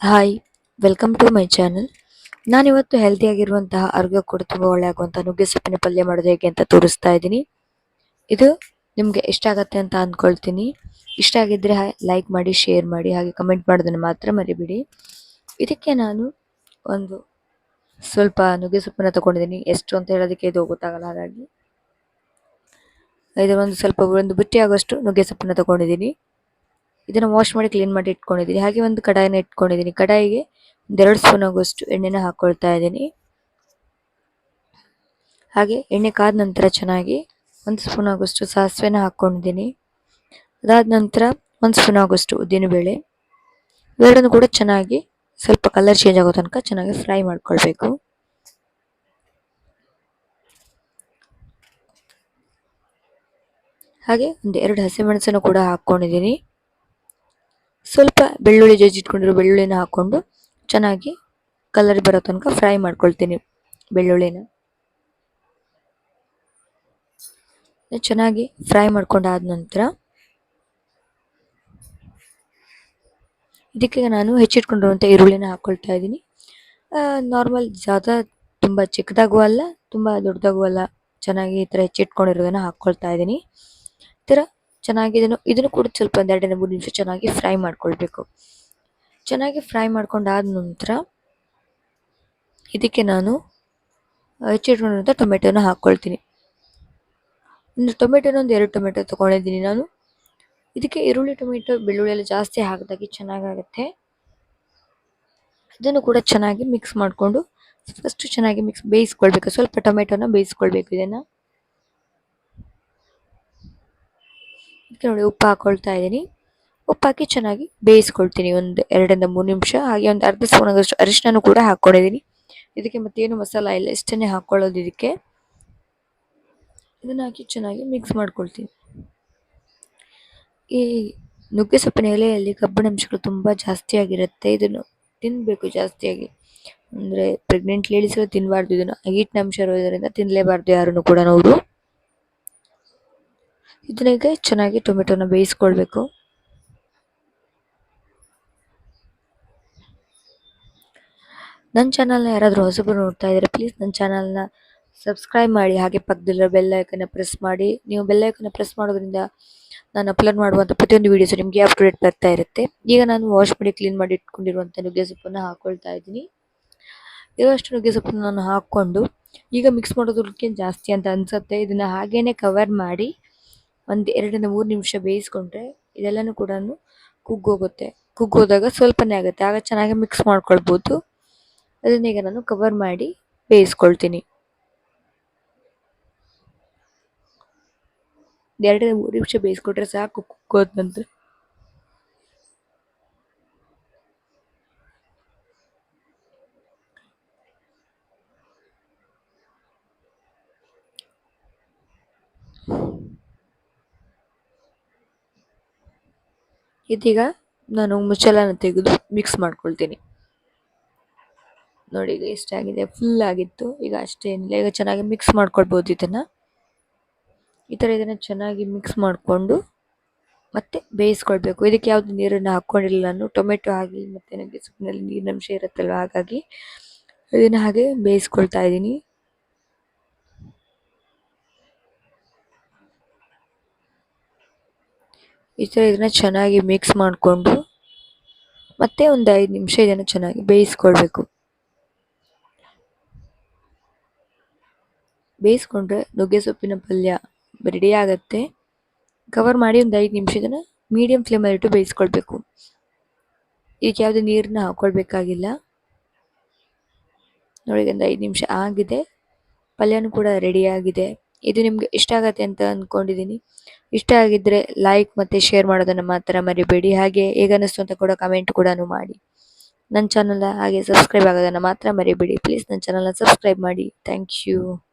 Hi welcome to my channel ನಾನಿವತ್ತು ಹೆಲ್ತಿಯಾಗಿರುವಂತಹ ಆರೋಗ್ಯ ಕೂಡ ತುಂಬ ಒಳ್ಳೆ ಆಗುವಂಥ ನುಗ್ಗೆ ಸೊಪ್ಪಿನ ಪಲ್ಯ ಮಾಡೋದು ಹೇಗೆ ಅಂತ ತೋರಿಸ್ತಾ ಇದ್ದೀನಿ. ಇದು ನಿಮಗೆ ಇಷ್ಟ ಆಗತ್ತೆ ಅಂತ ಅಂದ್ಕೊಳ್ತೀನಿ ಇಷ್ಟ ಆಗಿದ್ರೆ ಲೈಕ್ ಮಾಡಿ ಶೇರ್ ಮಾಡಿ, ಹಾಗೆ ಕಮೆಂಟ್ ಮಾಡೋದನ್ನು ಮಾತ್ರ ಮರಿಬಿಡಿ. ಇದಕ್ಕೆ ನಾನು ಒಂದು ಸ್ವಲ್ಪ ನುಗ್ಗೆ ಸೊಪ್ಪನ್ನ ತಗೊಂಡಿದ್ದೀನಿ. ಎಷ್ಟು ಅಂತ ಹೇಳೋದಕ್ಕೆ ಇದು ಗೊತ್ತಾಗಲ್ಲ, ಹಾಗಾಗಿ. ಇದರ ಒಂದು ಸ್ವಲ್ಪ ಒಂದು ಬುಟ್ಟಿ ಆಗೋಷ್ಟು ನುಗ್ಗೆ ಸೊಪ್ಪನ್ನ ತಗೊಂಡಿದ್ದೀನಿ. ಇದನ್ನ ವಾಶ್ ಮಾಡಿ ಕ್ಲೀನ್ ಮಾಡಿ ಇಟ್ಕೊಂಡಿದ್ದೀನಿ ಹಾಗೆ ಒಂದು ಕಡಾಯಿನ ಇಟ್ಕೊಂಡಿದ್ದೀನಿ ಕಡಾಯಿಗೆ ಒಂದೆರಡು ಸ್ಪೂನ್ ಆಗುವಷ್ಟು ಎಣ್ಣೆನ ಹಾಕ್ಕೊಳ್ತಾ ಇದ್ದೀನಿ. ಹಾಗೆ ಎಣ್ಣೆ ಕಾದ ನಂತರ ಚೆನ್ನಾಗಿ ಒಂದು ಸ್ಪೂನ್ ಆಗುವಷ್ಟು ಸಾಸಿವೆನ ಹಾಕ್ಕೊಂಡಿದ್ದೀನಿ ಅದಾದ ನಂತರ ಒಂದು ಸ್ಪೂನ್ ಆಗೋಷ್ಟು ಉದ್ದಿನಬೇಳೆ. ಇವೆರಡನ್ನು ಕೂಡ ಚೆನ್ನಾಗಿ ಸ್ವಲ್ಪ ಕಲರ್ ಚೇಂಜ್ ಆಗೋ ತನಕ ಚೆನ್ನಾಗಿ ಫ್ರೈ ಮಾಡ್ಕೊಳ್ಬೇಕು. ಹಾಗೆ ಒಂದು ಎರಡು ಹಸಿಮೆಣಸನ್ನು ಕೂಡ ಹಾಕ್ಕೊಂಡಿದ್ದೀನಿ ಸ್ವಲ್ಪ ಬೆಳ್ಳುಳ್ಳಿ ಜಜ್ಜಿಟ್ಕೊಂಡಿರೋ ಬೆಳ್ಳುಳ್ಳಿನ ಹಾಕ್ಕೊಂಡು ಚೆನ್ನಾಗಿ ಕಲರ್ ಬರೋ ತನಕ ಫ್ರೈ ಮಾಡ್ಕೊಳ್ತೀನಿ ಬೆಳ್ಳುಳ್ಳಿನ. ಚೆನ್ನಾಗಿ ಫ್ರೈ ಮಾಡ್ಕೊಂಡಾದ ನಂತರ ಇದಕ್ಕೆ ನಾನು ಹೆಚ್ಚಿಟ್ಕೊಂಡಿರುವಂಥ ಈರುಳ್ಳಿನ ಹಾಕ್ಕೊಳ್ತಾ ಇದ್ದೀನಿ. ನಾರ್ಮಲ್ ಜಾದ ತುಂಬ ಚಿಕ್ಕದಾಗೂ ಅಲ್ಲ, ತುಂಬ ದೊಡ್ಡದಾಗೂ ಅಲ್ಲ, ಚೆನ್ನಾಗಿ ಈ ಥರ ಹೆಚ್ಚಿಟ್ಕೊಂಡಿರೋದನ್ನು ಹಾಕ್ಕೊಳ್ತಾ ಇದ್ದೀನಿ. ಈ ಥರ ಚೆನ್ನಾಗಿ ಇದನ್ನು ಇದನ್ನು ಕೂಡ ಸ್ವಲ್ಪ ಒಂದು ಎರಡರಿಂದ ಮೂರು ನಿಮಿಷ ಚೆನ್ನಾಗಿ ಫ್ರೈ ಮಾಡ್ಕೊಳ್ಬೇಕು. ಚೆನ್ನಾಗಿ ಫ್ರೈ ಮಾಡ್ಕೊಂಡಾದ ನಂತರ ಇದಕ್ಕೆ ನಾನು ಹೆಚ್ಚಿಟ್ಕೊಂಡಿರುವಂಥ ಟೊಮೆಟೊನ ಹಾಕ್ಕೊಳ್ತೀನಿ. ಒಂದು ಟೊಮೆಟೊನ ಒಂದು ಎರಡು ಟೊಮೆಟೊ ತೊಗೊಂಡಿದ್ದೀನಿ ನಾನು. ಇದಕ್ಕೆ ಈರುಳ್ಳಿ, ಟೊಮೆಟೊ, ಬೆಳ್ಳುಳ್ಳಿ ಎಲ್ಲ ಜಾಸ್ತಿ ಹಾಕಿದಾಗೆ ಚೆನ್ನಾಗಾಗುತ್ತೆ. ಇದನ್ನು ಕೂಡ ಚೆನ್ನಾಗಿ ಮಿಕ್ಸ್ ಮಾಡಿಕೊಂಡು ಫಸ್ಟು ಚೆನ್ನಾಗಿ ಮಿಕ್ಸ್ ಬೇಯಿಸ್ಕೊಳ್ಬೇಕು. ಸ್ವಲ್ಪ ಟೊಮೆಟೊನ ಬೇಯಿಸ್ಕೊಳ್ಬೇಕು ಇದನ್ನು. ಇದಕ್ಕೆ ನೋಡಿ ಉಪ್ಪು ಹಾಕೊಳ್ತಾ ಇದ್ದೀನಿ. ಉಪ್ಪು ಹಾಕಿ ಚೆನ್ನಾಗಿ ಬೇಯಿಸ್ಕೊಳ್ತೀನಿ ಒಂದು ಎರಡರಿಂದ ಮೂರು ನಿಮಿಷ. ಹಾಗೆ ಒಂದು ಅರ್ಧ ಸ್ಪೂನ್ ಆಗಷ್ಟು ಅರಿಶಿನೂ ಕೂಡ ಹಾಕ್ಕೊಂಡಿದ್ದೀನಿ. ಇದಕ್ಕೆ ಮತ್ತೇನು ಮಸಾಲ ಇಲ್ಲ, ಇಷ್ಟನ್ನೇ ಹಾಕ್ಕೊಳ್ಳೋದು ಇದಕ್ಕೆ. ಇದನ್ನು ಹಾಕಿ ಚೆನ್ನಾಗಿ ಮಿಕ್ಸ್ ಮಾಡ್ಕೊಳ್ತೀನಿ. ಈ ನುಗ್ಗೆ ಸೊಪ್ಪಿನ ಎಲೆಯಲ್ಲಿ ಕಬ್ಬಿಣಾಂಶಗಳು ತುಂಬ ಜಾಸ್ತಿ ಆಗಿರುತ್ತೆ. ಇದನ್ನು ತಿನ್ನಬೇಕು ಜಾಸ್ತಿಯಾಗಿ. ಅಂದರೆ ಪ್ರೆಗ್ನೆಂಟ್ ಲೇಡೀಸ್ಗಳು ತಿನ್ನಬಾರ್ದು ಇದನ್ನು. ಹೀಟ್ನ ಅಂಶ ಇರೋದರಿಂದ ತಿನ್ನಲೇಬಾರ್ದು ಯಾರನ್ನು ಕೂಡ ಅವರು ಇದನ್ನೀಗ ಚೆನ್ನಾಗಿ ಟೊಮೆಟೊನ ಬೇಯಿಸ್ಕೊಳ್ಬೇಕು. ನನ್ನ ಚಾನಲ್ನ ಯಾರಾದರೂ ಹೊಸಬರು ನೋಡ್ತಾ ಇದ್ದಾರೆ ಪ್ಲೀಸ್ ನನ್ನ ಚಾನಲ್ನ ಸಬ್ಸ್ಕ್ರೈಬ್ ಮಾಡಿ, ಹಾಗೆ ಪಕ್ಕದಲ್ಲಿರೋ ಬೆಲ್ ಐಕನ್ನ ಪ್ರೆಸ್ ಮಾಡಿ. ನೀವು ಬೆಲ್ ಐಕನ್ನ ಪ್ರೆಸ್ ಮಾಡೋದ್ರಿಂದ ನಾನು ಅಪ್ಲೋಡ್ ಮಾಡುವಂಥ ಪ್ರತಿಯೊಂದು ವೀಡಿಯೋಸ್ ನಿಮಗೆ ಅಪ್ ಟು ಡೇಟ್ ಬರ್ತಾ ಇರುತ್ತೆ. ಈಗ ನಾನು ವಾಶ್ ಮಾಡಿ ಕ್ಲೀನ್ ಮಾಡಿ ಇಟ್ಕೊಂಡಿರುವಂಥ ನುಗ್ಗೆ ಸೊಪ್ಪನ್ನು ಹಾಕ್ಕೊಳ್ತಾ ಇದ್ದೀನಿ. ಇರೋಷ್ಟು ನುಗ್ಗೆ ಸೊಪ್ಪನ್ನು ನಾನು ಹಾಕ್ಕೊಂಡು, ಈಗ ಮಿಕ್ಸ್ ಮಾಡೋದಕ್ಕೆ ಜಾಸ್ತಿ ಅಂತ ಅನಿಸುತ್ತೆ. ಇದನ್ನು ಹಾಗೇ ಕವರ್ ಮಾಡಿ. ಒಂದು ಎರಡರಿಂದ ಮೂರು ನಿಮಿಷ ಬೇಯಿಸ್ಕೊಂಡ್ರೆ ಇದೆಲ್ಲನೂ ಕೂಡ ಕುಗ್ಗೋಗುತ್ತೆ. ಕುಗ್ಗೋದಾಗ ಸ್ವಲ್ಪನೇ ಆಗುತ್ತೆ. ಆಗ ಚೆನ್ನಾಗಿ ಮಿಕ್ಸ್ ಮಾಡ್ಕೊಳ್ಬೋದು. ಅದನ್ನೀಗ ನಾನು ಕವರ್ ಮಾಡಿ ಬೇಯಿಸ್ಕೊಳ್ತೀನಿ. ಎರಡರಿಂದ ಮೂರು ನಿಮಿಷ ಬೇಯಿಸ್ಕೊಟ್ರೆ ಸಾಕು. ಕುಕ್ಕೋದ ನಂತರ. ಇದೀಗ ನಾನು ಮುಚ್ಚಲನ ತೆಗೆದು ಮಿಕ್ಸ್ ಮಾಡ್ಕೊಳ್ತೀನಿ. ನೋಡಿ, ಈಗ ಎಷ್ಟಾಗಿದೆ ಫುಲ್ ಆಗಿತ್ತು. ಈಗ ಅಷ್ಟೇನಿಲ್ಲ ಈಗ ಚೆನ್ನಾಗಿ ಮಿಕ್ಸ್ ಮಾಡ್ಕೊಳ್ಬೋದು ಇದನ್ನು. ಈ ಥರ ಇದನ್ನು ಚೆನ್ನಾಗಿ ಮಿಕ್ಸ್ ಮಾಡಿಕೊಂಡು ಮತ್ತೆ ಬೇಯಿಸ್ಕೊಳ್ಬೇಕು. ಇದಕ್ಕೆ ಯಾವುದು ನೀರನ್ನು ಹಾಕ್ಕೊಂಡಿಲ್ಲ ನಾನು. ಟೊಮೆಟೊ ಹಾಕಿ ಮತ್ತು ನನಗೆ ಸೊಪ್ಪಿನಲ್ಲಿ ನೀರಿನಂಶ ಇರುತ್ತಲ್ವ, ಹಾಗಾಗಿ ಇದನ್ನು ಹಾಗೆ ಬೇಯಿಸ್ಕೊಳ್ತಾ ಇದ್ದೀನಿ. ಈ ಥರ ಇದನ್ನು ಚೆನ್ನಾಗಿ ಮಿಕ್ಸ್ ಮಾಡಿಕೊಂಡು ಮತ್ತೆ ಒಂದು ಐದು ನಿಮಿಷ ಇದನ್ನು ಚೆನ್ನಾಗಿ ಬೇಯಿಸ್ಕೊಳ್ಬೇಕು. ಬೇಯಿಸ್ಕೊಂಡ್ರೆ ನುಗ್ಗೆ ಸೊಪ್ಪಿನ ಪಲ್ಯ ರೆಡಿ ಆಗುತ್ತೆ. ಕವರ್ ಮಾಡಿ ಒಂದು ಐದು ನಿಮಿಷ ಇದನ್ನು ಮೀಡಿಯಮ್ ಫ್ಲೇಮಲ್ಲಿ ಇಟ್ಟು ಬೇಯಿಸ್ಕೊಳ್ಬೇಕು. ಇದಕ್ಕೆ ಯಾವುದೇ ನೀರನ್ನ ಹಾಕ್ಕೊಳ್ಬೇಕಾಗಿಲ್ಲ ನೋಡಿ ಒಂದು ಐದು ನಿಮಿಷ ಆಗಿದೆ. ಪಲ್ಯನೂ ಕೂಡ ರೆಡಿಯಾಗಿದೆ ಇದು ನಿಮಗೆ ಇಷ್ಟ ಆಗತ್ತೆ ಅಂತ ಅಂದ್ಕೊಂಡಿದ್ದೀನಿ ಇಷ್ಟ ಆಗಿದ್ರೆ ಲೈಕ್ ಮತ್ತು ಶೇರ್ ಮಾಡೋದನ್ನು ಮಾತ್ರ ಮರಿಬೇಡಿ. ಹಾಗೆ ಹೇಗೆ ಅನ್ನಿಸ್ತು ಅಂತ ಕೂಡ ಕಮೆಂಟ್ ಕೂಡ ಮಾಡಿ. ನನ್ನ ಚಾನಲ್ ಹಾಗೆ ಸಬ್ಸ್ಕ್ರೈಬ್ ಆಗೋದನ್ನು ಮಾತ್ರ ಮರಿಬೇಡಿ. ಪ್ಲೀಸ್ ನನ್ನ ಚಾನಲ್ನ ಸಬ್ಸ್ಕ್ರೈಬ್ ಮಾಡಿ. Thank you